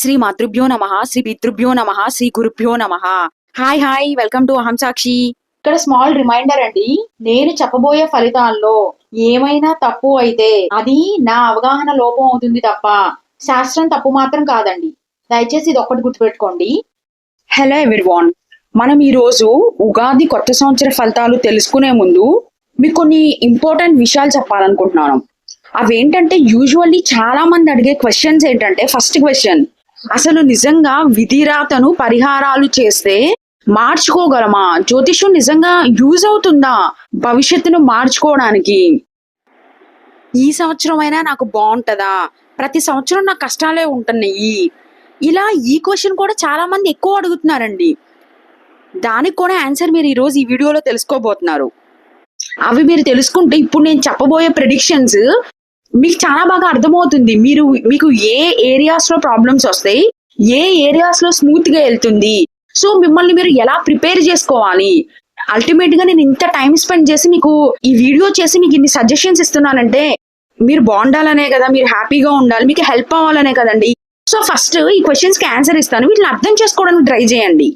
శ్రీ మాతృభ్యో నమ శ్రీ పితృభ్యో నమ శ్రీ గురుభ్యో నమ. హాయ్ హాయ్ వెల్కమ్ టు అహం సాక్షి ఇక్కడ స్మాల్ రిమైండర్ అండి నేను చెప్పబోయే ఫలితాల్లో ఏమైనా తప్పు అయితే అది నా అవగాహన లోపం అవుతుంది తప్ప శాస్త్రం తప్పు మాత్రం కాదండి. దయచేసి ఇది ఒక్కటి గుర్తుపెట్టుకోండి. హలో ఎవ్రీవాన్ మనం ఈ రోజు ఉగాది కొత్త సంవత్సర ఫలితాలు తెలుసుకునే ముందు మీకు కొన్ని ఇంపార్టెంట్ విషయాలు చెప్పాలనుకుంటున్నాను. అవేంటంటే యూజువల్లీ చాలా మంది అడిగే క్వశ్చన్స్ ఏంటంటే ఫస్ట్ క్వశ్చన్ అసలు నిజంగా విధిరాతను పరిహారాలు చేస్తే మార్చుకోగలమా? జ్యోతిష్యం నిజంగా యూజ్ అవుతుందా భవిష్యత్తును మార్చుకోవడానికి? ఈ సంవత్సరం అయినా నాకు బాగుంటుందా? ప్రతి సంవత్సరం నా కష్టాలే ఉంటున్నాయి. ఇలా ఈ క్వశ్చన్ కూడా చాలా మంది ఎక్కువ అడుగుతున్నారండి. దానికి కూడా ఆన్సర్ మీరు ఈరోజు ఈ వీడియోలో తెలుసుకోబోతున్నారు. అవి మీరు తెలుసుకుంటే ఇప్పుడు నేను చెప్పబోయే ప్రిడిక్షన్స్ మీకు చాలా బాగా అర్థమవుతుంది. మీరు మీకు ఏ ఏరియాస్లో ప్రాబ్లమ్స్ వస్తాయి ఏ ఏరియాస్లో స్మూత్గా వెళ్తుంది. సో మిమ్మల్ని మీరు ఎలా ప్రిపేర్ చేసుకోవాలి? అల్టిమేట్గా నేను ఇంత టైం స్పెండ్ చేసి మీకు ఈ వీడియో చేసి మీకు ఇన్ని సజెషన్స్ ఇస్తున్నానంటే మీరు బాగుండాలనే కదా మీరు హ్యాపీగా ఉండాలి మీకు హెల్ప్ అవ్వాలనే కదండి. సో ఫస్ట్ ఈ క్వశ్చన్స్కి ఆన్సర్ ఇస్తాను. వీటిని అర్థం చేసుకోవడానికి ట్రై చేయండి.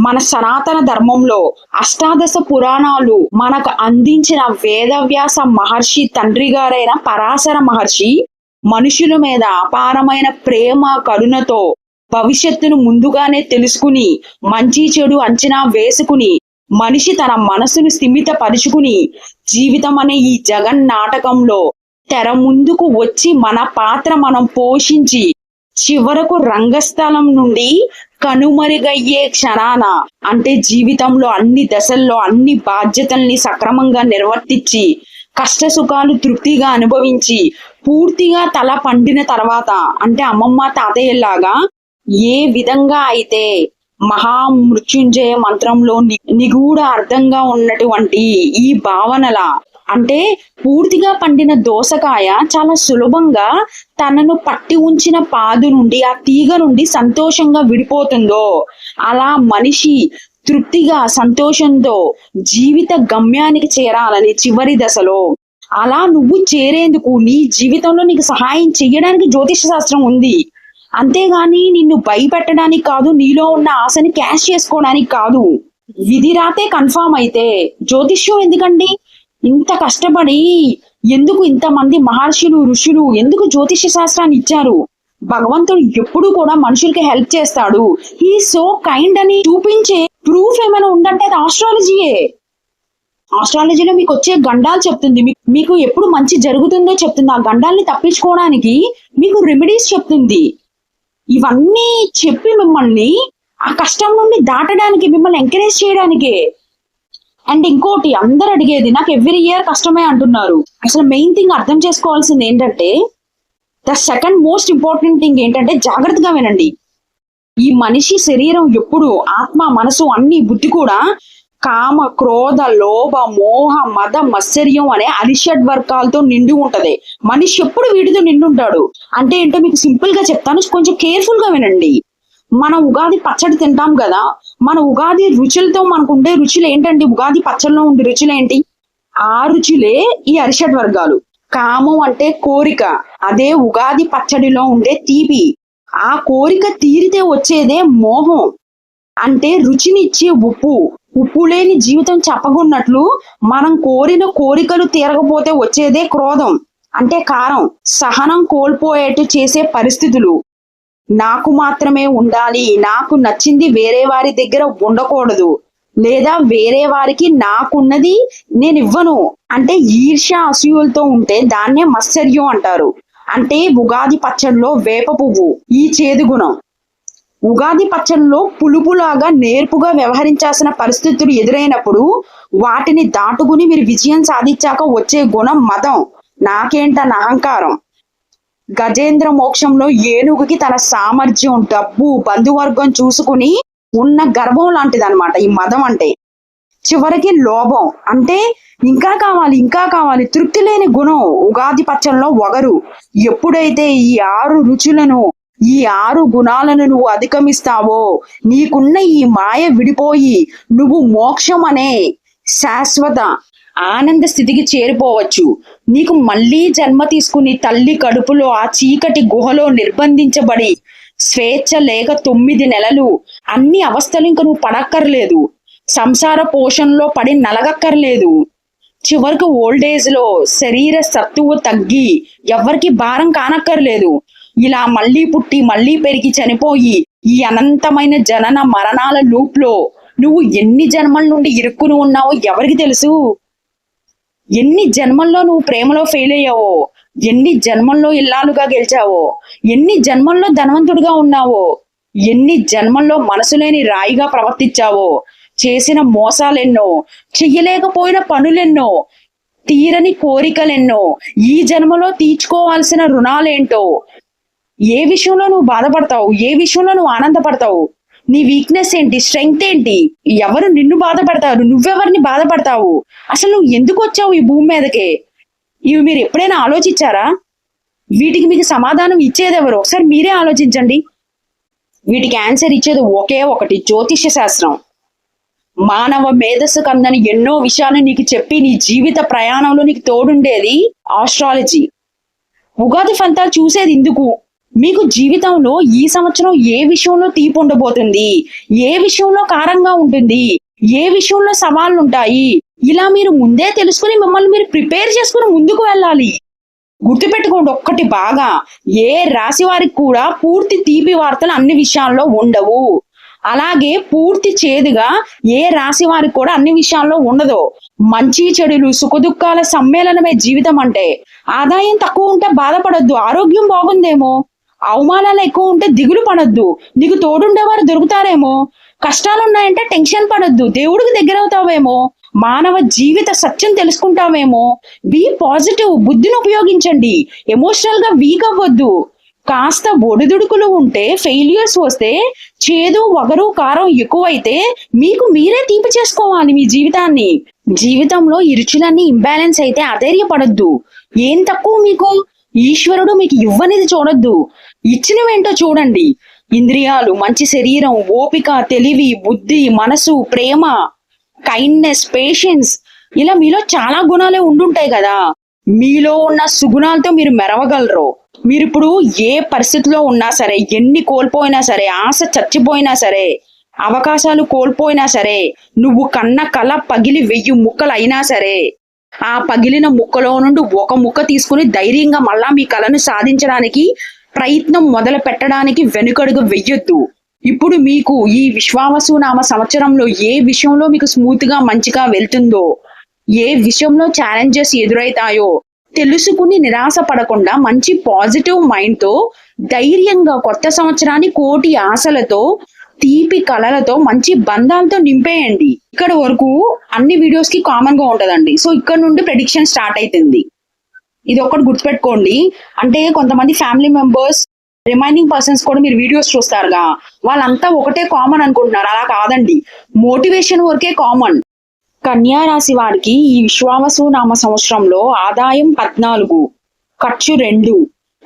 మన సనాతన ధర్మంలో అష్టాదశ పురాణాలు మనకు అందించిన వేదవ్యాస మహర్షి తండ్రి గారైన పరాశర మహర్షి మనుషుల మీద అపారమైన ప్రేమ కరుణతో భవిష్యత్తును ముందుగానే తెలుసుకుని మంచి చెడు అంచనా వేసుకుని మనిషి తన మనసును స్థిమితపరుచుకుని జీవితం అనే ఈ జగన్ నాటకంలో తెర ముందుకు వచ్చి మన పాత్ర మనం పోషించి చివరకు రంగస్థలం నుండి కనుమరుగయ్యే క్షణాన అంటే జీవితంలో అన్ని దశల్లో అన్ని బాధ్యతల్ని సక్రమంగా నిర్వర్తించి కష్ట సుఖాలు తృప్తిగా అనుభవించి పూర్తిగా తల పండిన తర్వాత అంటే అమ్మమ్మ తాతయ్యలాగా ఏ విధంగా అయితే మహామృత్యుంజయ మంత్రంలో ని- నిగూఢ అర్థంగా ఉన్నటువంటి ఈ భావనల అంటే పూర్తిగా పండిన దోసకాయ చాలా సులభంగా తనను పట్టి ఉంచిన పాదు నుండి ఆ తీగ నుండి సంతోషంగా విడిపోతుందో అలా మనిషి తృప్తిగా సంతోషంతో జీవిత గమ్యానికి చేరాలని చివరి దశలో. అలా నువ్వు చేరేందుకు నీ జీవితంలో నీకు సహాయం చేయడానికి జ్యోతిష శాస్త్రం ఉంది. అంతేగాని నిన్ను భయపెట్టడానికి కాదు నీలో ఉన్న ఆశని క్యాష్ చేసుకోవడానికి కాదు. విధి రాతే కన్ఫామ్ అయితే జ్యోతిష్యం ఎందుకండి? ఇంత కష్టపడి ఎందుకు ఇంతమంది మహర్షులు ఋషులు ఎందుకు జ్యోతిష శాస్త్రాన్ని ఇచ్చారు? భగవంతుడు ఎప్పుడు కూడా మనుషులకి హెల్ప్ చేస్తాడు. ఈ సో కైండ్ అని చూపించే ప్రూఫ్ ఏమైనా ఉందంటే అది ఆస్ట్రాలజీయే ఆస్ట్రాలజీలో మీకు వచ్చే గండాలు చెప్తుంది. మీకు ఎప్పుడు మంచి జరుగుతుందో చెప్తుంది. ఆ గండాల్ని తప్పించుకోవడానికి మీకు రెమెడీస్ చెప్తుంది. ఇవన్నీ చెప్పి మిమ్మల్ని ఆ కష్టం నుండి దాటడానికి మిమ్మల్ని ఎంకరేజ్ చేయడానికే. అండ్ ఇంకోటి అందరు అడిగేది నాకు ఎవ్రీ ఇయర్ కష్టమే అంటున్నారు. అసలు మెయిన్ థింగ్ అర్థం చేసుకోవాల్సింది ఏంటంటే the second most important thing ఏంటంటే జాగ్రత్తగా వినండి. ఈ మనిషి శరీరం ఎప్పుడు ఆత్మ మనసు అన్ని బుద్ధి కూడా కామ క్రోధ లోభ మోహ మద మత్సర్యం అనే అరిషడ్ వర్గాలతో నిండి ఉంటది. మనిషి ఎప్పుడు వీటితో నిండి ఉంటాడు. అంటే ఏంటో మీకు సింపుల్గా చెప్తాను కొంచెం కేర్ఫుల్గా వినండి. మనం ఉగాది పచ్చడి తింటాం కదా మన ఉగాది రుచులతో మనకు ఉండే రుచులు ఏంటండి? ఉగాది పచ్చడిలో ఉండే రుచులు ఏంటి? ఆ రుచులే ఈ అరిషడ్ వర్గాలు. కామం అంటే కోరిక అదే ఉగాది పచ్చడిలో ఉండే తీపి. ఆ కోరిక తీరితే వచ్చేదే మోహం. అంటే రుచినిచ్చే ఉప్పు. ఉప్పు లేని జీవితం చెప్పకున్నట్లు మనం కోరిన కోరికలు తీరకపోతే వచ్చేదే క్రోధం. అంటే కారం. సహనం కోల్పోయేట్టు చేసే పరిస్థితులు. నాకు మాత్రమే ఉండాలి. నాకు నచ్చింది వేరే వారి దగ్గర ఉండకూడదు. లేదా వేరే వారికి నాకున్నది నేను ఇవ్వను. అంటే ఈర్ష్య అసూయలతో ఉంటే దాన్నే మత్సర్యం అంటారు. అంటే ఉగాది పచ్చడిలో వేప పువ్వు ఈ చేదు గుణం. ఉగాది పచ్చడిలో పులుపులాగా నేర్పుగా వ్యవహరించాల్సిన పరిస్థితులు ఎదురైనప్పుడు వాటిని దాటుకుని మీరు విజయం సాధించాక వచ్చే గుణం మదం. నాకేంటన్న అహంకారం. గజేంద్ర మోక్షంలో ఏనుగుకి తన సామర్థ్యం డబ్బు బంధువర్గం చూసుకుని ఉన్న గర్వం లాంటిదన్నమాట ఈ మదం అంటే. చివరికి లోభం. అంటే ఇంకా కావాలి ఇంకా కావాలి. తృప్తి లేని గుణం. ఉగాది పచ్చంలో ఒగరు ఎప్పుడైతే ఈ ఆరు రుచులను ఈ ఆరు గుణాలను నువ్వు అధిగమిస్తావో నీకున్న ఈ మాయ విడిపోయి నువ్వు మోక్షం అనే శాశ్వత ఆనంద స్థితికి చేరిపోవచ్చు. నీకు మళ్ళీ జన్మ తీసుకుని తల్లి కడుపులో ఆ చీకటి గుహలో నిర్బంధించబడి స్వేచ్ఛ లేక తొమ్మిది నెలలు అన్ని అవస్థలు ఇంక నువ్వు పడక్కర్లేదు. సంసార పోషణలో పడి నలగక్కర్లేదు. చివరికి ఓల్డ్ ఏజ్లో శరీర సత్తువు తగ్గి ఎవరికి భారం కానక్కర్లేదు. ఇలా మళ్ళీ పుట్టి మళ్ళీ పెరిగి చనిపోయి ఈ అనంతమైన జనన మరణాల లూప్లో నువ్వు ఎన్ని జన్మల నుండి ఇరుక్కుని ఉన్నావో ఎవరికి తెలుసు? ఎన్ని జన్మల్లో నువ్వు ప్రేమలో ఫెయిల్ అయ్యావో ఎన్ని జన్మల్లో ఇల్లాలుగా గెలిచావో ఎన్ని జన్మల్లో ధనవంతుడిగా ఉన్నావో ఎన్ని జన్మల్లో మనసు లేని రాయిగా ప్రవర్తించావో చేసిన మోసాలెన్నో చెయ్యలేకపోయిన పనులెన్నో తీరని కోరికలెన్నో ఈ జన్మలో తీర్చుకోవాల్సిన రుణాలేంటో ఏ విషయంలో నువ్వు బాధపడతావు ఏ విషయంలో నువ్వు ఆనందపడతావు నీ వీక్నెస్ ఏంటి? స్ట్రెంగ్త్ ఏంటి? ఎవరు నిన్ను బాధపడతారు? నువ్వెవరిని బాధపడతావు? అసలు నువ్వు ఎందుకు వచ్చావు ఈ భూమి మీదకి? ఇవి మీరు ఎప్పుడైనా ఆలోచించారా? వీటికి మీకు సమాధానం ఇచ్చేది ఎవరు ఒకసారి మీరే ఆలోచించండి. వీటికి ఆన్సర్ ఇచ్చేది ఒకే ఒకటి జ్యోతిష్య శాస్త్రం. మానవ మేధస్సు కందని ఎన్నో విషయాలు నీకు చెప్పి నీ జీవిత ప్రయాణంలో నీకు తోడుండేది ఆస్ట్రాలజీ ఉగాది ఫలితాలు చూసేది ఇందుకు. మీకు జీవితంలో ఈ సంవత్సరం ఏ విషయంలో తీపి ఉండబోతుంది? ఏ విషయంలో కారంగా ఉంటుంది? ఏ విషయంలో సవాళ్ళు ఉంటాయి? ఇలా మీరు ముందే తెలుసుకుని మిమ్మల్ని మీరు ప్రిపేర్ చేసుకుని ముందుకు వెళ్ళాలి. గుర్తుపెట్టుకోండి ఒక్కటి బాగా. ఏ రాశి వారికి కూడా పూర్తి తీపి వార్తలు అన్ని విషయాల్లో ఉండవు. అలాగే పూర్తి చేదుగా ఏ రాశి వారికి కూడా అన్ని విషయాల్లో ఉండదు. మంచి చెడులు సుఖదుఖాల సమ్మేళనమే జీవితం అంటే. ఆదాయం తక్కువ ఉంటే బాధపడొద్దు ఆరోగ్యం బాగుందేమో? అవమానాలు ఎక్కువ ఉంటే దిగులు పడొద్దు. నీకు తోడుండేవారు దొరుకుతారేమో. కష్టాలు ఉన్నాయంటే టెన్షన్ పడొద్దు. దేవుడికి దగ్గర అవుతావేమో మానవ జీవిత సత్యం తెలుసుకుంటావేమో. Be positive. బుద్ధిని ఉపయోగించండి. ఎమోషనల్గా వీక్ అవ్వద్దు. కాస్త ఒడిదుడుకులు ఉంటే ఫెయిల్యూర్స్ వస్తే చేదు వగరు కారం ఎక్కువైతే మీకు మీరే తీపి చేసుకోవాలి మీ జీవితాన్ని. జీవితంలో ఇరుచులన్నీ ఇంబ్యాలెన్స్ అయితే అధైర్యపడద్దు. ఏం తక్కువ మీకు? ఈశ్వరుడు మీకు ఇవ్వనిది చూడొద్దు. ఇచ్చినవేంటో చూడండి. ఇంద్రియాలు మంచి శరీరం ఓపిక తెలివి బుద్ధి మనసు ప్రేమ కైండ్నెస్ పేషెన్స్ ఇలా మీలో చాలా గుణాలే ఉండుంటాయి కదా. మీలో ఉన్న సుగుణాలతో మీరు మెరవగలరు. మీరు ఇప్పుడు ఏ పరిస్థితిలో ఉన్నా సరే ఎన్ని కోల్పోయినా సరే ఆశ చచ్చిపోయినా సరే అవకాశాలు కోల్పోయినా సరే నువ్వు కన్న కళ పగిలి వెయ్యి ముక్కలు అయినా సరే ఆ పగిలిన ముక్కలో నుండి ఒక ముక్క తీసుకుని ధైర్యంగా మళ్ళా మీ కళను సాధించడానికి ప్రయత్నం మొదలు పెట్టడానికి వెనుకడుగు వెయ్యొద్దు. ఇప్పుడు మీకు ఈ విశ్వావసు నామ సంవత్సరంలో ఏ విషయంలో మీకు స్మూత్గా మంచిగా వెళ్తుందో ఏ విషయంలో ఛాలెంజెస్ ఎదురైతాయో తెలుసుకుని నిరాశ పడకుండా మంచి పాజిటివ్ మైండ్తో ధైర్యంగా కొత్త సంవత్సరాన్ని కోటి ఆశలతో తీపి కళలతో మంచి బంధాలతో నింపేయండి. ఇక్కడ వరకు అన్ని వీడియోస్కి కామన్గా ఉంటదండి. సో ఇక్కడ నుండి ప్రెడిక్షన్ స్టార్ట్ అవుతుంది ఇది ఒక్కటి గుర్తుపెట్టుకోండి. అంటే కొంతమంది ఫ్యామిలీ మెంబర్స్ రిమైనింగ్ పర్సన్స్ కూడా మీరు వీడియోస్ చూస్తారుగా. వాళ్ళంతా ఒకటే కామన్ అనుకుంటున్నారు. అలా కాదండి. మోటివేషన్ వరకే కామన్ కన్యా రాశి వారికి ఈ విశ్వావసు నామ సంవత్సరంలో ఆదాయం పద్నాలుగు ఖర్చు రెండు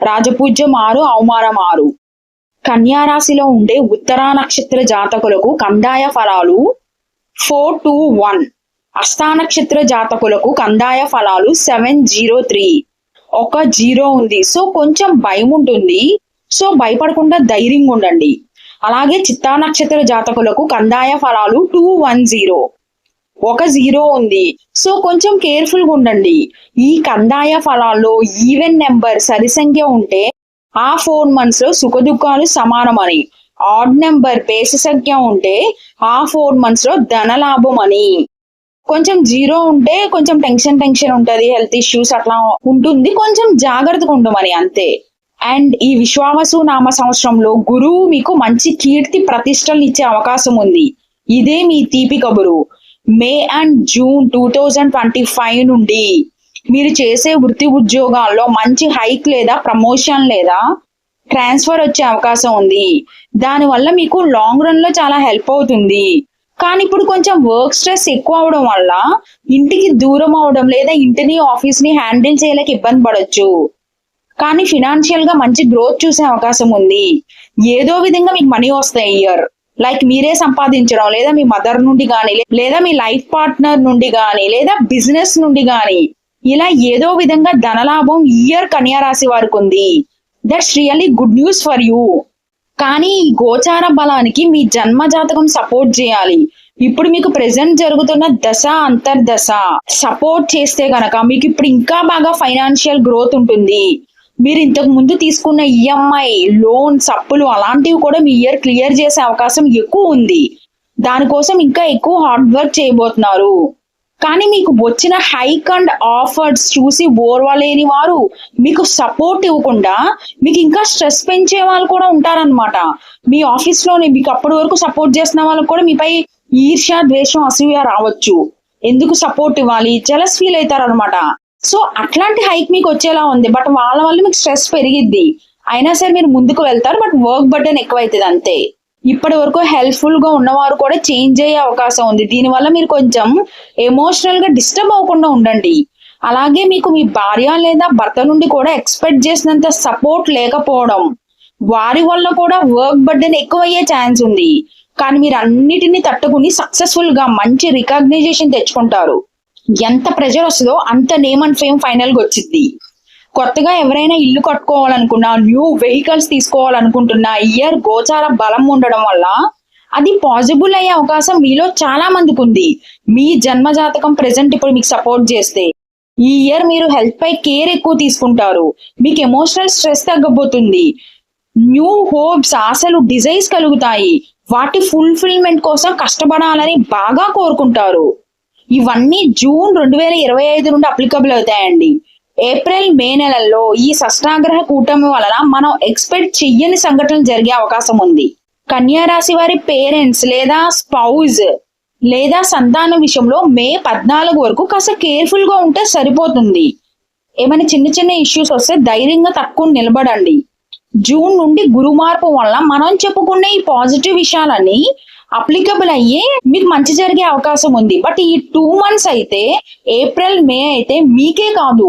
రాజపూజ్యం ఆరు అవమానం ఆరు. కన్యారాశిలో ఉండే ఉత్తరా నక్షత్ర జాతకులకు కందాయ ఫలాలు ఫోర్ టూ వన్ అష్టా నక్షత్ర జాతకులకు కందాయ ఫలాలు సెవెన్ జీరో త్రీ ఒక జీరో ఉంది. సో కొంచెం భయం ఉంటుంది. సో భయపడకుండా ధైర్యంగా ఉండండి. అలాగే చిత్తా నక్షత్ర జాతకులకు కందాయ ఫలాలు టూ వన్ జీరో ఒక జీరో ఉంది. సో కొంచెం కేర్ఫుల్గా ఉండండి. ఈ కందాయ ఫలాల్లో ఈవెన్ నెంబర్ సరి సంఖ్య ఉంటే ఆ ఫోర్ మంత్స్లో సుఖ దుఃఖాలు సమానమని. ఆడ్ నెంబర్ బేసి సంఖ్య ఉంటే ఆ ఫోర్ మంత్స్లో ధన లాభం అని. కొంచెం జీరో ఉంటే కొంచెం టెన్షన్ టెన్షన్ ఉంటది హెల్త్ ఇష్యూస్ అట్లా ఉంటుంది కొంచెం జాగ్రత్తగా ఉండమని అంతే. అండ్ ఈ విశ్వావసు నామ సంవత్సరంలో గురువు మీకు మంచి కీర్తి ప్రతిష్టలు ఇచ్చే అవకాశం ఉంది. ఇదే మీ తీపి కబురు. May and June two thousand twenty five నుండి. మీరు చేసే వృత్తి ఉద్యోగాల్లో మంచి హైక్ లేదా ప్రమోషన్ లేదా ట్రాన్స్ఫర్ వచ్చే అవకాశం ఉంది. దానివల్ల మీకు లాంగ్ రన్లో చాలా హెల్ప్ అవుతుంది. కానీ ఇప్పుడు కొంచెం వర్క్ స్ట్రెస్ ఎక్కువ అవడం వల్ల ఇంటికి దూరం అవడం లేదా ఇంటిని ఆఫీస్ని హ్యాండిల్ చేయలేక ఇబ్బంది పడవచ్చు కానీ ఫినాన్షియల్గా మంచి గ్రోత్ చూసే అవకాశం ఉంది. ఏదో విధంగా మీకు మనీ వస్తాయి ఇయర్. లైక్ మీరే సంపాదించడం లేదా మీ మదర్ నుండి కానీ లేదా మీ లైఫ్ పార్ట్నర్ నుండి కానీ లేదా బిజినెస్ నుండి కానీ ఇలా ఏదో విధంగా ధనలాభం ఇయర్ కన్యా రాశి వారికి ఉంది. That's really good news for you కానీ ఈ గోచార బలానికి మీ జన్మ జాతకం సపోర్ట్ చేయాలి. ఇప్పుడు మీకు ప్రెసెంట్ జరుగుతున్న దశ అంతర్దశ. సపోర్ట్ చేస్తే గనక మీకు ఇప్పుడు ఇంకా బాగా ఫైనాన్షియల్ గ్రోత్ ఉంటుంది. మీరు ఇంతకు ముందు తీసుకున్న ఈఎంఐ లోన్స్ అప్పులు అలాంటివి కూడా మీ ఇయర్ క్లియర్ చేసే అవకాశం ఎక్కువ ఉంది. దానికోసం ఇంకా ఎక్కువ హార్డ్ వర్క్ చేయబోతున్నారు. కానీ మీకు వచ్చిన హైక్ అండ్ ఆఫర్స్ చూసి ఓర్వలేని వారు మీకు సపోర్ట్ ఇవ్వకుండా మీకు ఇంకా స్ట్రెస్ పెంచే వాళ్ళు కూడా ఉంటారనమాట మీ ఆఫీస్లోనే మీకు అప్పటి వరకు సపోర్ట్ చేసిన వాళ్ళకి కూడా మీపై ఈర్ష్య ద్వేషం అసూయ రావచ్చు. ఎందుకు సపోర్ట్ ఇవ్వాలి? జలస్ ఫీల్ అవుతారు అనమాట సో అట్లాంటి హైక్ మీకు వచ్చేలా ఉంది. బట్ వాళ్ళ వల్ల మీకు స్ట్రెస్ పెరిగిద్ది. అయినా సరే మీరు ముందుకు వెళ్తారు. బట్ వర్క్ బర్డెన్ ఎక్కువ అవుతుంది అంతే. ఇప్పటి వరకు హెల్ప్ఫుల్గా ఉన్నవారు కూడా చేంజ్ అయ్యే అవకాశం ఉంది. దీనివల్ల మీరు కొంచెం ఎమోషనల్గా డిస్టర్బ్ అవ్వకుండా ఉండండి. అలాగే మీకు మీ భార్య లేదా భర్త నుండి కూడా ఎక్స్పెక్ట్ చేసినంత సపోర్ట్ లేకపోవడం వారి వల్ల కూడా వర్క్ బర్డెన్ ఎక్కువ అయ్యే ఛాన్స్ ఉంది. కానీ మీరు అన్నిటిని తట్టుకుని సక్సెస్ఫుల్గా మంచి రికగ్నైజేషన్ తెచ్చుకుంటారు. ఎంత ప్రెజర్ వస్తుందో అంత నేమ్ అండ్ ఫేమ్ ఫైనల్గా వచ్చింది కొత్తగా ఎవరైనా ఇల్లు కట్టుకోవాలనుకున్నా న్యూ వెహికల్స్ తీసుకోవాలనుకుంటున్నా ఇయర్ గోచార బలం ఉండడం వల్ల అది పాసిబుల్ అయ్యే అవకాశం మీలో చాలా మందికి ఉంది. మీ జన్మ జాతకం ప్రెసెంట్ ఇప్పుడు మీకు సపోర్ట్ చేస్తే ఈ ఇయర్ మీరు హెల్త్ పై కేర్ ఎక్కువ తీసుకుంటారు. మీకు ఎమోషనల్ స్ట్రెస్ తగ్గబోతుంది. న్యూ హోప్స్ ఆశలు డిజైర్స్ కలుగుతాయి. వాటి ఫుల్ఫిల్మెంట్ కోసం కష్టపడాలని బాగా కోరుకుంటారు. ఇవన్నీ జూన్ రెండు వేల ఇరవై ఐదు నుండి అప్లికబుల్ అవుతాయండి. ఏప్రిల్ మే నెలల్లో ఈ షష్టాగ్రహ కూటమి వలన మనం ఎక్స్పెక్ట్ చెయ్యని సంఘటనలు జరిగే అవకాశం ఉంది. కన్యా రాశి వారి పేరెంట్స్ లేదా స్పౌజ్ లేదా సంతానం విషయంలో మే పద్నాలుగు వరకు కాస్త కేర్ఫుల్గా ఉంటే సరిపోతుంది. ఏమైనా చిన్న చిన్న ఇష్యూస్ వస్తే ధైర్యంగా తక్కువ నిలబడండి. జూన్ నుండి గురు మార్పు వల్ల మనం చెప్పుకునే ఈ పాజిటివ్ విషయాలన్నీ అప్లికబుల్ అయ్యి మీకు మంచి జరిగే అవకాశం ఉంది. బట్ ఈ టూ మంత్స్ అయితే ఏప్రిల్ మే అయితే మీకే కాదు.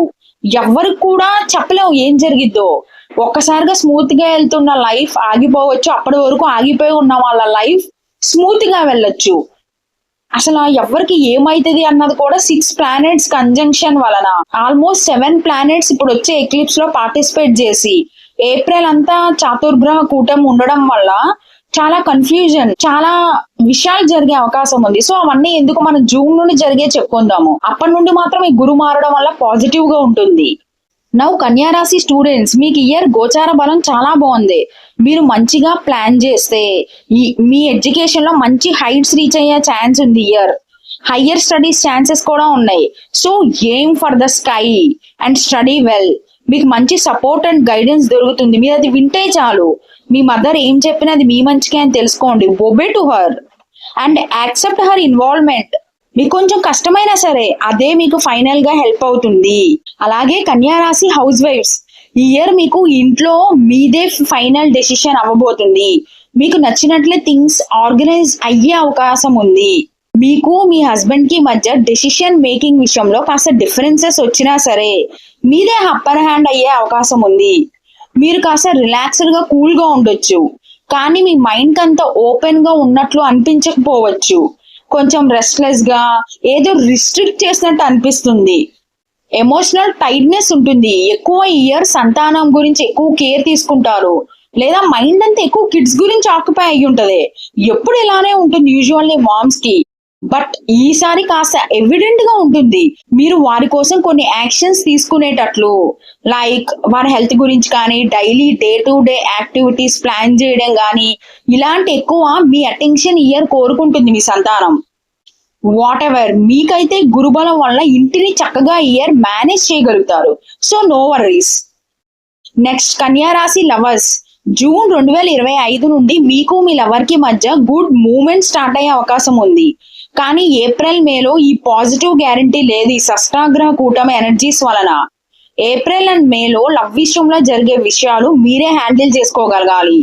ఎవరికి కూడా చెప్పలేము ఏం జరిగిద్దో. ఒక్కసారిగా స్మూత్గా వెళ్తున్న లైఫ్ ఆగిపోవచ్చు. అప్పటి వరకు ఆగిపోయి ఉన్న వాళ్ళ లైఫ్ స్మూత్గా వెళ్ళొచ్చు. అసలు ఎవరికి ఏమైతుంది అన్నది కూడా సిక్స్ ప్లానెట్స్ కంజంక్షన్ వలన. ఆల్మోస్ట్ సెవెన్ ప్లానెట్స్ ఇప్పుడు వచ్చే ఎక్లిప్స్లో పార్టిసిపేట్ చేసి ఏప్రిల్ అంతా చాతుర్గ్రహ కూటం ఉండడం వల్ల చాలా కన్ఫ్యూజన్ చాలా విషయాలు జరిగే అవకాశం ఉంది. సో అవన్నీ ఎందుకు మనం జూన్ నుండి జరిగే చెప్పుకుందాము అప్పటి నుండి మాత్రం ఈ గురు మారడం వల్ల పాజిటివ్గా ఉంటుంది. నవ్వు కన్యారాశి స్టూడెంట్స్ మీకు ఇయర్ గోచార బలం చాలా బాగుంది. మీరు మంచిగా ప్లాన్ చేస్తే ఈ మీ ఎడ్యుకేషన్లో మంచి హైట్స్ రీచ్ అయ్యే ఛాన్స్ ఉంది ఇయర్ హయ్యర్ స్టడీస్ ఛాన్సెస్ కూడా ఉన్నాయి. So aim for the sky and study well మీకు మంచి సపోర్ట్ అండ్ గైడెన్స్ దొరుకుతుంది. మీరు అది వింటే చాలు. మీ మదర్ ఏం చెప్పినా అది మీ మంచికే అని తెలుసుకోండి. Obey to her and accept her involvement మీకు కొంచెం కష్టమైనా సరే అదే మీకు ఫైనల్గా హెల్ప్ అవుతుంది. అలాగే కన్యారాశి హౌస్ వైఫ్స్ ఈ ఇయర్ మీకు ఇంట్లో మీదే ఫైనల్ డెసిషన్ అవ్వబోతుంది. మీకు నచ్చినట్లే థింగ్స్ ఆర్గనైజ్ అయ్యే అవకాశం ఉంది. మీకు మీ హస్బెండ్కి మధ్య డెసిషన్ మేకింగ్ విషయంలో కాస్త డిఫరెన్సెస్ వచ్చినా సరే మీదే అప్పర్ హ్యాండ్ అయ్యే అవకాశం ఉంది. మీరు కాస్త రిలాక్స్డ్గా కూల్గా ఉండొచ్చు. కానీ మీ మైండ్ అంత ఓపెన్గా ఉన్నట్లు అనిపించకపోవచ్చు. కొంచెం రెస్ట్లెస్గా ఏదో రిస్ట్రిక్ట్ చేసినట్టు అనిపిస్తుంది. ఎమోషనల్ టైట్నెస్ ఉంటుంది. ఎక్కువ ఇయర్ సంతానం గురించి ఎక్కువ కేర్ తీసుకుంటారు. లేదా మైండ్ అంతా ఎక్కువ కిడ్స్ గురించి ఆక్యుపై అయ్యి ఉంటది ఎప్పుడు ఇలానే ఉంటుంది యూజువల్లీ మామ్స్కి. బట్ ఈసారి కాస్త ఎవిడెంట్గా ఉంటుంది. మీరు వారి కోసం కొన్ని యాక్షన్స్ తీసుకునేటట్లు. లైక్ వారి హెల్త్ గురించి కానీ daily day to day activities plan చేయడం కానీ ఇలాంటి ఎక్కువ మీ అటెన్షన్ ఇయర్ కోరుకుంటుంది మీ సంతానం. వాట్ ఎవర్ మీకైతే గురుబలం వల్ల ఇంటిని చక్కగా ఇయర్ మేనేజ్ చేయగలుగుతారు. సో నో వరీస్ నెక్స్ట్ కన్యారాశి లవర్స్ జూన్ రెండు వేల ఇరవై ఐదు నుండి మీకు మీ లవర్కి మధ్య గుడ్ మూమెంట్ స్టార్ట్ అయ్యే అవకాశం ఉంది. కానీ ఏప్రిల్ మేలో ఈ పాజిటివ్ గ్యారంటీ లేదు. ఈ షష్టాగ్రహ కూటమి ఎనర్జీస్ వలన ఏప్రిల్ అండ్ మేలో లవ్ విషయంలో జరిగే విషయాలు మీరే హ్యాండిల్ చేసుకోగలగాలి.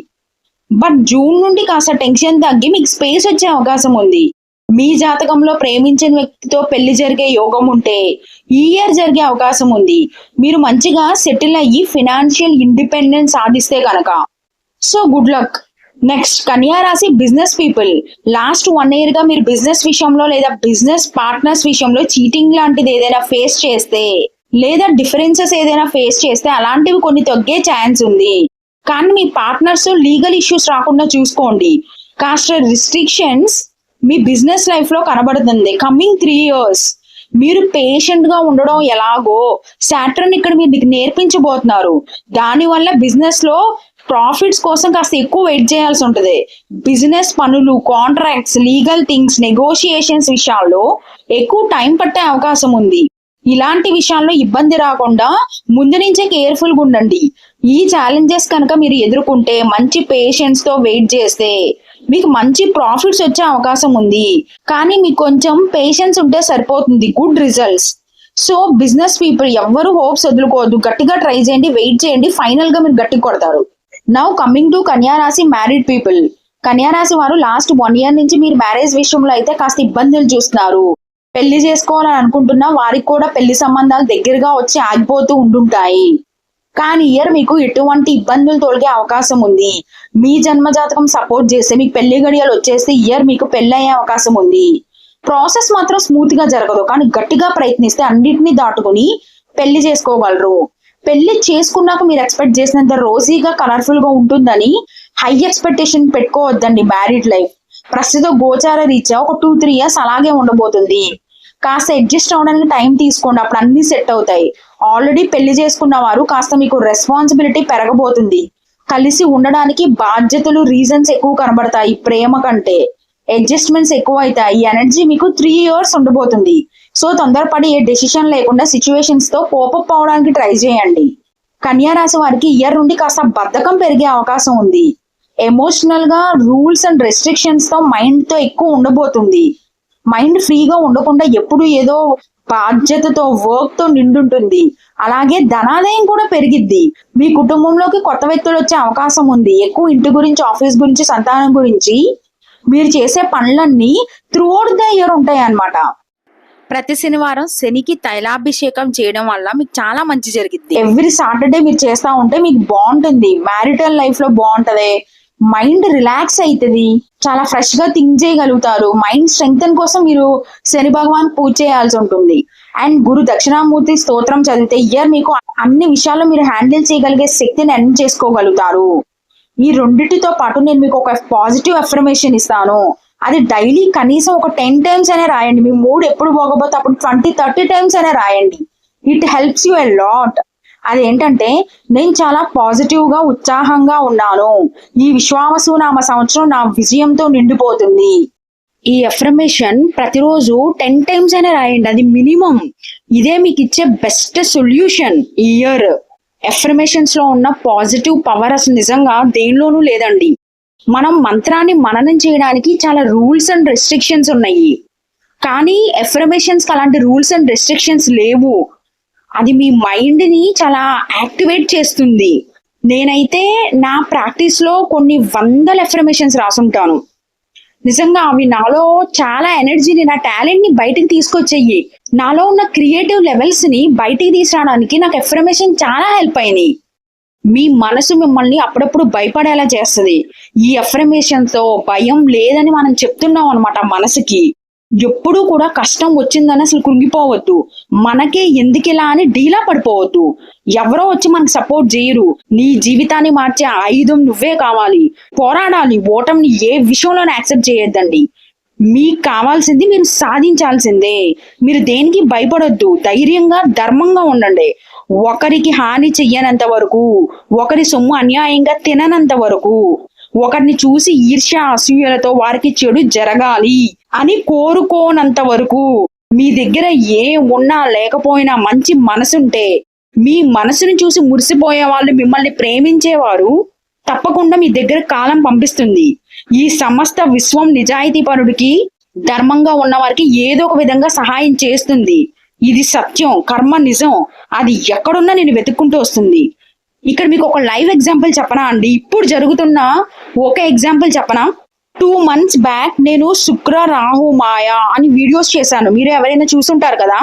బట్ జూన్ నుండి కాస్త టెన్షన్ తగ్గి మీకు స్పేస్ వచ్చే అవకాశం ఉంది. మీ జాతకంలో ప్రేమించిన వ్యక్తితో పెళ్ళి జరిగే యోగం ఉంటే ఈ ఇయర్ జరిగే అవకాశం ఉంది. మీరు మంచిగా సెటిల్ అయ్యి ఫినాన్షియల్ ఇండిపెండెన్స్ సాధిస్తే కనుక సో గుడ్ లక్. నెక్స్ట్ కన్యా రాశి బిజినెస్ పీపుల్ లాస్ట్ వన్ ఇయర్గా మీరు బిజినెస్ విషయంలో లేదా బిజినెస్ పార్ట్నర్స్ విషయంలో చీటింగ్ లాంటిది ఏదైనా ఫేస్ చేస్తే లేదా డిఫరెన్సెస్ ఏదైనా ఫేస్ చేస్తే అలాంటివి కొన్ని తగ్గే ఛాన్స్ ఉంది. కానీ మీ పార్ట్నర్స్ లీగల్ ఇష్యూస్ రాకుండా చూసుకోండి. కాస్త రిస్ట్రిక్షన్స్ మీ బిజినెస్ లైఫ్లో కనబడుతుంది. కమింగ్ త్రీ ఇయర్స్ మీరు పేషెంట్గా ఉండడం ఎలాగో సాటర్న్ ఇక్కడ మీరు మీకు నేర్పించబోతున్నారు. దానివల్ల బిజినెస్లో ప్రాఫిట్స్ కోసం కాస్త ఎక్కువ వెయిట్ చేయాల్సి ఉంటుంది. బిజినెస్ పనులు కాంట్రాక్ట్స్ లీగల్ థింగ్స్ నెగోషియేషన్స్ విషయాల్లో ఎక్కువ టైం పట్టే అవకాశం ఉంది. ఇలాంటి విషయాల్లో ఇబ్బంది రాకుండా ముందు నుంచే కేర్ఫుల్గా ఉండండి. ఈ ఛాలెంజెస్ కనుక మీరు ఎదుర్కొంటే మంచి పేషెన్స్తో వెయిట్ చేస్తే మీకు మంచి ప్రాఫిట్స్ వచ్చే అవకాశం ఉంది. కానీ మీకు కొంచెం పేషెన్స్ ఉంటే సరిపోతుంది. Good results so business people ఎవ్వరు హోప్స్ వదులుకోవద్దు. గట్టిగా ట్రై చేయండి వెయిట్ చేయండి ఫైనల్గా మీరు గట్టి కొడతారు. నౌ కమింగ్ టు కన్యారాశి మ్యారీడ్ పీపుల్ కన్యారాశి వారు లాస్ట్ వన్ ఇయర్ నుంచి మీరు మ్యారేజ్ విషయంలో అయితే కాస్త ఇబ్బందులు చూస్తున్నారు. పెళ్ళి చేసుకోవాలని అనుకుంటున్నా వారికి కూడా పెళ్ళి సంబంధాలు దగ్గరగా వచ్చి ఆగిపోతూ ఉండుంటాయి. కానీ ఇయర్ మీకు ఎటువంటి ఇబ్బందులు తొలగే అవకాశం ఉంది. మీ జన్మ జాతకం సపోర్ట్ చేస్తే మీకు పెళ్ళి గడియలు వచ్చేస్తే ఇయర్ మీకు పెళ్ళి అయ్యే అవకాశం ఉంది. ప్రాసెస్ మాత్రం స్మూత్గా జరగదు. కానీ గట్టిగా ప్రయత్నిస్తే అన్నిటినీ దాటుకుని పెళ్ళి చేసుకోగలరు. పెళ్ళి చేసుకున్నాక మీరు ఎక్స్పెక్ట్ చేసినంత రోజీగా కలర్ఫుల్గా ఉంటుందని హై ఎక్స్పెక్టేషన్ పెట్టుకోవద్దండి మ్యారీడ్ లైఫ్ ప్రస్తుత గోచార రీత్యా ఒక టూ త్రీ ఇయర్స్ అలాగే ఉండబోతుంది. కాస్త అడ్జస్ట్ అవడానికి టైం తీసుకోండి. అప్పుడు అన్ని సెట్ అవుతాయి. ఆల్రెడీ పెళ్ళి చేసుకున్న వారు కాస్త మీకు రెస్పాన్సిబిలిటీ పెరగబోతుంది. కలిసి ఉండడానికి బాధ్యతలు రీజన్స్ ఎక్కువ కనబడతాయి ప్రేమ కంటే. అడ్జస్ట్మెంట్స్ ఎక్కువ అవుతాయి ఈ ఎనర్జీ మీకు త్రీ ఇయర్స్ ఉండబోతుంది. సో తొందరపడి ఏ డెసిషన్ లేకుండా సిచ్యువేషన్స్తో కోపప్ అవడానికి ట్రై చేయండి. కన్యా రాశి వారికి ఇయర్ నుండి కాస్త బద్ధకం పెరిగే అవకాశం ఉంది. ఎమోషనల్గా రూల్స్ అండ్ రెస్ట్రిక్షన్స్తో మైండ్తో ఎక్కువ ఉండబోతుంది. మైండ్ ఫ్రీగా ఉండకుండా ఎప్పుడు ఏదో బాధ్యతతో వర్క్తో నిండుంటుంది. అలాగే ధనాదాయం కూడా పెరిగిద్ది. మీ కుటుంబంలోకి కొత్త వ్యక్తులు వచ్చే అవకాశం ఉంది. ఎక్కువ ఇంటి గురించి ఆఫీస్ గురించి సంతానం గురించి మీరు చేసే పనులన్నీ త్రూఅవుట్ ద ఇయర్ ఉంటాయి అన్నమాట ప్రతి శనివారం శనికి తైలాభిషేకం చేయడం వల్ల మీకు చాలా మంచి జరిగింది ఎవ్రీ సాటర్డే మీరు చేస్తా ఉంటే మీకు బాగుంటుంది. మ్యారిటల్ లైఫ్లో బాగుంటది. మైండ్ రిలాక్స్ అవుతుంది చాలా ఫ్రెష్గా థింక్ చేయగలుగుతారు. మైండ్ స్ట్రెంగ్తన్ కోసం మీరు శని భగవాన్ పూజ చేయాల్సి ఉంటుంది. అండ్ గురు దక్షిణామూర్తి స్తోత్రం చదివితే ఇయర్ మీకు అన్ని విషయాల్లో మీరు హ్యాండిల్ చేయగలిగే శక్తిని ఎర్న్ చేసుకోగలుగుతారు. ఈ రెండిటితో పాటు నేను మీకు ఒక పాజిటివ్ అఫర్మేషన్ ఇస్తాను. అది డైలీ కనీసం ఒక టెన్ టైమ్స్ అనే రాయండి. మీ మూడ్ ఎప్పుడు పోకపోతే అప్పుడు ట్వంటీ థర్టీ టైమ్స్ అనే రాయండి. It helps you a lot అదేంటంటే నేను చాలా పాజిటివ్గా ఉత్సాహంగా ఉన్నాను. ఈ విశ్వావసు నామ సంవత్సరం నా విజయంతో నిండిపోతుంది. ఈ అఫర్మేషన్ ప్రతిరోజు టెన్ టైమ్స్ అయినా రాయండి. అది మినిమం ఇదే మీకు ఇచ్చే బెస్ట్ సొల్యూషన్ ఇయర్ ఎఫర్మేషన్స్లో ఉన్న పాజిటివ్ పవర్ అసలు నిజంగా దేనిలోనూ లేదండి. మనం మంత్రాన్ని మననం చేయడానికి చాలా రూల్స్ అండ్ రెస్ట్రిక్షన్స్ ఉన్నాయి. కానీ ఎఫర్మేషన్స్ అలాంటి రూల్స్ అండ్ రెస్ట్రిక్షన్స్ లేవు. అది మీ మైండ్ని చాలా యాక్టివేట్ చేస్తుంది. నేనైతే నా ప్రాక్టీస్లో కొన్ని వందల ఎఫర్మేషన్స్ రాసుంటాను. నిజంగా అవి నాలో చాలా ఎనర్జీని నా టాలెంట్ని బయటికి తీసుకొచ్చేయి. నాలో ఉన్న క్రియేటివ్ లెవెల్స్ని బయటికి తీసుకురావడానికి నాకు ఎఫర్మేషన్ చాలా హెల్ప్ అయినాయి. మీ మనసు మిమ్మల్ని అప్పుడప్పుడు భయపడేలా చేస్తుంది. ఈ ఎఫర్మేషన్తో భయం లేదని మనం చెప్తున్నాం అనమాట మనసుకి. ఎప్పుడూ కూడా కష్టం వచ్చిందని అసలు కృంగిపోవద్దు. మనకే ఎందుకిలా అని డీలా పడిపోవద్దు. ఎవరో వచ్చి మనకు సపోర్ట్ చేయరు. నీ జీవితాన్ని మార్చే ఆయుధం నువ్వే కావాలి. పోరాడాలి. ఓటమిని ఏ విషయంలోనే యాక్సెప్ట్ చేయొద్దండి. మీకు కావాల్సింది మీరు సాధించాల్సిందే. మీరు దేనికి భయపడొద్దు. ధైర్యంగా ధర్మంగా ఉండండి. ఒకరికి హాని చెయ్యనంత వరకు ఒకరి సొమ్ము అన్యాయంగా తిననంత వరకు. ఒకరిని చూసి ఈర్ష్య అసూయలతో వారికి చెడు జరగాలి అని కోరుకోనంత వరకు మీ దగ్గర ఏ ఉన్నా లేకపోయినా మంచి మనసుంటే మీ మనసును చూసి మురిసిపోయే వాళ్ళు మిమ్మల్ని ప్రేమించేవారు తప్పకుండా మీ దగ్గర కాలం పంపిస్తుంది. ఈ సమస్త విశ్వం నిజాయితీపరుడికి ధర్మంగా ఉన్న వారికి ఏదో ఒక విధంగా సహాయం చేస్తుంది. ఇది సత్యం కర్మ నిజం. అది ఎక్కడున్నా నేను వెతుక్కుంటూ వస్తుంది. ఇక్కడ మీకు ఒక లైవ్ ఎగ్జాంపుల్ చెప్పనా అండి? ఇప్పుడు జరుగుతున్న ఒక ఎగ్జాంపుల్ చెప్పనా? టూ మంత్స్ బ్యాక్ నేను శుక్ర రాహు మాయ అని వీడియోస్ చేశాను. మీరు ఎవరైనా చూసుంటారు కదా?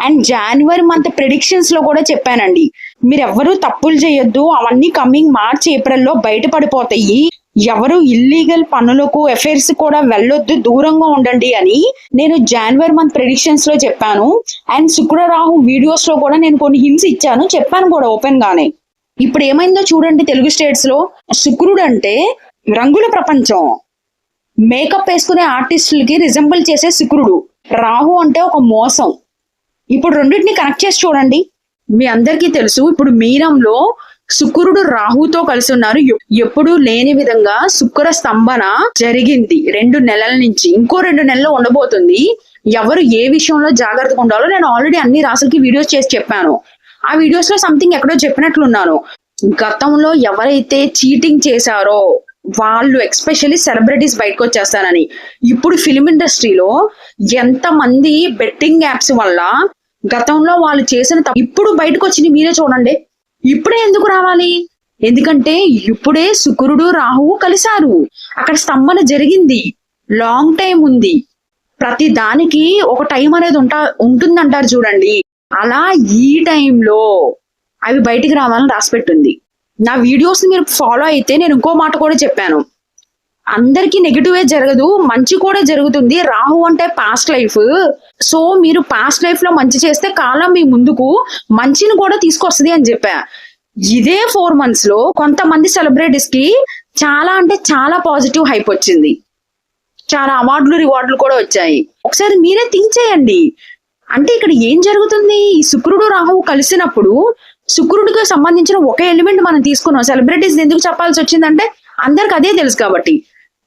అండ్ జనవరి మంత్ ప్రిడిక్షన్స్లో కూడా చెప్పానండి. మీరు ఎవరు తప్పులు చేయొద్దు. అవన్నీ కమింగ్ మార్చ్ ఏప్రిల్లో బయటపడిపోతాయి. ఎవరు ఇల్లీగల్ పనులకు ఎఫైర్స్ కూడా వెళ్ళొద్దు. దూరంగా ఉండండి అని నేను జనవరి మంత్ ప్రిడిక్షన్స్లో చెప్పాను. అండ్ శుక్ర రాహు వీడియోస్లో కూడా నేను కొన్ని హింట్స్ ఇచ్చాను. చెప్పాను కూడా ఓపెన్ గానే. ఇప్పుడు ఏమైందో చూడండి తెలుగు స్టేట్స్లో శుక్రుడు అంటే రంగుల ప్రపంచం. మేకప్ వేసుకునే ఆర్టిస్టులకి రిజంబుల్ చేసే శుక్రుడు. రాహు అంటే ఒక మోసం. ఇప్పుడు రెండింటిని కనెక్ట్ చేసి చూడండి. మీ అందరికీ తెలుసు ఇప్పుడు మీనంలో శుక్రుడు రాహుతో కలిసి ఉన్నారు. ఎప్పుడు లేని విధంగా శుక్ర స్తంభన జరిగింది. రెండు నెలల నుంచి ఇంకో రెండు నెలలు ఉండబోతుంది. ఎవరు ఏ విషయంలో జాగ్రత్తగా ఉండాలో నేను ఆల్రెడీ అన్ని రాసులకి వీడియోస్ చేసి చెప్పాను. ఆ వీడియోస్లో సంథింగ్ ఎక్కడో చెప్పినట్లున్నాను గతంలో ఎవరైతే చీటింగ్ చేశారో వాళ్ళు ఎక్స్పెషల్లీ సెలబ్రిటీస్ బయటకు వచ్చేస్తారని. ఇప్పుడు ఫిలిం ఇండస్ట్రీలో ఎంత మంది బెట్టింగ్ యాప్స్ వల్ల గతంలో వాళ్ళు చేసిన ఇప్పుడు బయటకు వచ్చింది మీరే చూడండి. ఇప్పుడే ఎందుకు రావాలి? ఎందుకంటే ఇప్పుడే శుక్రుడు రాహువు కలిశారు. అక్కడ స్తంభన జరిగింది. లాంగ్ టైం ఉంది. ప్రతి దానికి ఒక టైం అనేది ఉంటా ఉంటుందంటారు చూడండి. అలా ఈ టైంలో అవి బయటికి రావాలని రాసిపెట్టింది. నా వీడియోస్ని మీరు ఫాలో అయితే నేను ఇంకో మాట కూడా చెప్పాను. అందరికీ నెగిటివే జరగదు మంచి కూడా జరుగుతుంది. రాహు అంటే పాస్ట్ లైఫ్ సో మీరు పాస్ట్ లైఫ్లో మంచి చేస్తే కాలం మీ ముందుకు మంచిని కూడా తీసుకొస్తుంది అని చెప్పా. ఇదే ఫోర్ మంత్స్లో కొంతమంది సెలబ్రిటీస్కి చాలా అంటే చాలా పాజిటివ్ హైప్ వచ్చింది. చాలా అవార్డులు రివార్డులు కూడా వచ్చాయి. ఒకసారి మీరే థింక్ చేయండి. అంటే ఇక్కడ ఏం జరుగుతుంది? ఈ శుక్రుడు రాహువు కలిసినప్పుడు శుక్రుడికి సంబంధించిన ఒక ఎలిమెంట్ మనం తీసుకున్నాం. సెలబ్రిటీస్ ఎందుకు చెప్పాల్సి వచ్చిందంటే అందరికి అదే తెలుసు కాబట్టి.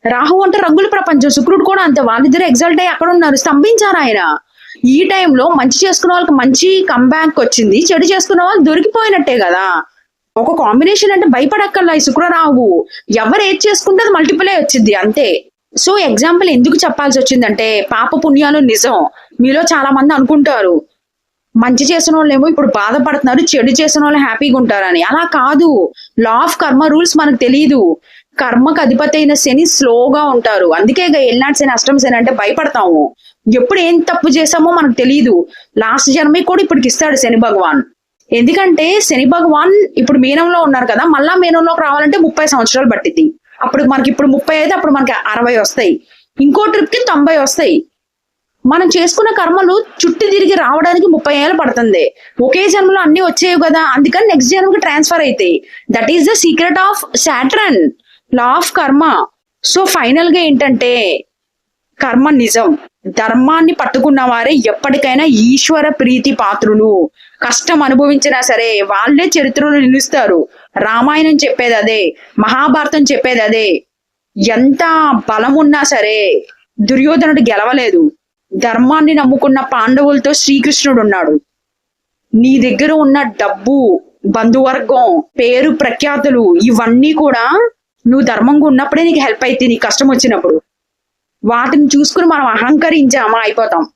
రాహు అంటే రంగుల ప్రపంచం. శుక్రుడు కూడా అంతే. వాళ్ళిద్దరు ఎగ్జల్ట్ అయ్యి అక్కడ ఉన్నారు. స్తంభించారు ఆయన. ఈ టైంలో మంచి చేసుకున్న వాళ్ళకి మంచి కంబ్యాక్ వచ్చింది. చెడు చేసుకున్న వాళ్ళు దొరికిపోయినట్టే కదా. ఒక కాంబినేషన్ అంటే భయపడక్కర్లా ఈ శుక్రరాహు ఎవరు ఏది చేసుకుంటే అది మల్టిపులే వచ్చింది. అంతే. సో ఎగ్జాంపుల్ ఎందుకు చెప్పాల్సి వచ్చిందంటే పాప పుణ్యాలు నిజం. మీలో చాలా మంది అనుకుంటారు మంచి చేసిన వాళ్ళు ఏమో ఇప్పుడు బాధపడుతున్నారు చెడు చేసిన వాళ్ళు హ్యాపీగా ఉంటారని. అలా కాదు. లా ఆఫ్ కర్మ రూల్స్ మనకు తెలియదు కర్మకు అధిపతి అయిన శని స్లోగా ఉంటారు. అందుకే ఇక ఎల్నాటి శని అష్టమ శని అంటే భయపడతాము. ఎప్పుడు ఏం తప్పు చేసామో మనకు తెలియదు లాస్ట్ జన్మే కూడా ఇప్పటికి ఇస్తాడు శని భగవాన్. ఎందుకంటే శని భగవాన్ ఇప్పుడు మీనంలో ఉన్నారు కదా మళ్ళా మీనంలోకి రావాలంటే ముప్పై సంవత్సరాలు పట్టింది అప్పుడు మనకి ఇప్పుడు ముప్పై అయితే అప్పుడు మనకి అరవై వస్తాయి. ఇంకో ట్రిప్కి తొంభై వస్తాయి. మనం చేసుకున్న కర్మలు చుట్టి తిరిగి రావడానికి ముప్పై ఏళ్ళు పడుతుంది. ఒకే జన్మలో అన్ని వచ్చేవి కదా. అందుకని నెక్స్ట్ జన్మకి ట్రాన్స్ఫర్ అవుతాయి that is the secret of Saturn law of karma so ఫైనల్గా ఏంటంటే కర్మ నిజం. ధర్మాన్ని పట్టుకున్న వారే ఎప్పటికైనా ఈశ్వర ప్రీతి పాత్రులు. కష్టం అనుభవించినా సరే వాళ్ళే చరిత్రలో నిలుస్తారు. రామాయణం చెప్పేది అదే మహాభారతం చెప్పేది అదే. ఎంత బలమున్నా సరే దుర్యోధనుడు గెలవలేదు. ధర్మాన్ని నమ్ముకున్న పాండవులతో శ్రీకృష్ణుడు ఉన్నాడు. నీ దగ్గర ఉన్న డబ్బు బంధువర్గం పేరు ప్రఖ్యాతులు ఇవన్నీ కూడా నువ్వు ధర్మంగా ఉన్నప్పుడే నీకు హెల్ప్ అయితే నీ కష్టం వచ్చినప్పుడు. వాటిని చూసుకుని మనం అహంకరించామా అయిపోతాం.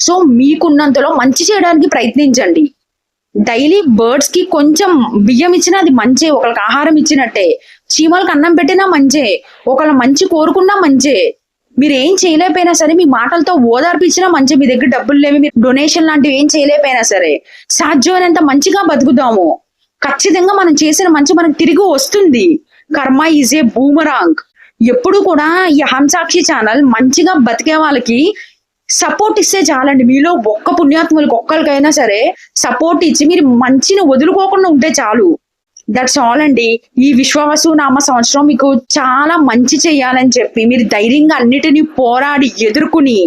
సో మీకున్నంతలో మంచి చేయడానికి ప్రయత్నించండి. డైలీ బర్డ్స్కి కొంచెం బియ్యం ఇచ్చినా అది మంచే ఒకళ్ళకి ఆహారం ఇచ్చినట్టే. చీమలకు అన్నం పెట్టినా మంచే ఒకళ్ళ మంచి కోరుకున్నా మంచే. మీరు ఏం చేయలేకపోయినా సరే మీ మాటలతో ఓదార్పించినా మంచి మీ దగ్గర డబ్బులు లేవి మీరు డొనేషన్ లాంటివి ఏం చేయలేకపోయినా సరే. సాధ్యమైనంత మంచిగా బతుకుదాము ఖచ్చితంగా మనం చేసిన మంచి మనకు తిరిగి వస్తుంది. కర్మ ఈజ్ ఏ బూమరాంగ్. ఎప్పుడు కూడా ఈ హంసాక్షి ఛానల్ మంచిగా బతికే వాళ్ళకి సపోర్ట్ ఇస్తే చాలండి. మీలో ఒక్క పుణ్యాత్ములకి ఒక్కరికైనా సరే సపోర్ట్ ఇచ్చి మీరు మంచిని వదులుకోకుండా ఉంటే చాలు. దట్స్ ఆల్ అండి. ఈ విశ్వాసు నామ సంవత్సరం మీకు చాలా మంచి చేయాలని చెప్పి మీరు ధైర్యంగా అన్నిటినీ పోరాడి ఎదుర్కొని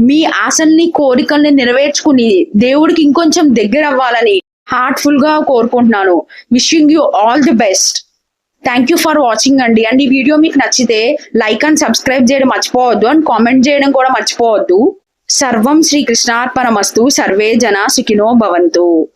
మీ ఆశల్ని కోరికల్ని నెరవేర్చుకుని దేవుడికి ఇంకొంచెం దగ్గర అవ్వాలని హార్ట్ఫుల్గా కోరుకుంటున్నాను. Wishing you all the best thank you for watching అండి. అండ్ ఈ వీడియో మీకు నచ్చితే లైక్ అండ్ సబ్స్క్రైబ్ చేయడం మర్చిపోవద్దు. అండ్ కామెంట్ చేయడం కూడా మర్చిపోవద్దు. సర్వం శ్రీకృష్ణార్పణమస్తు సర్వే జన సుఖినో భవంతు.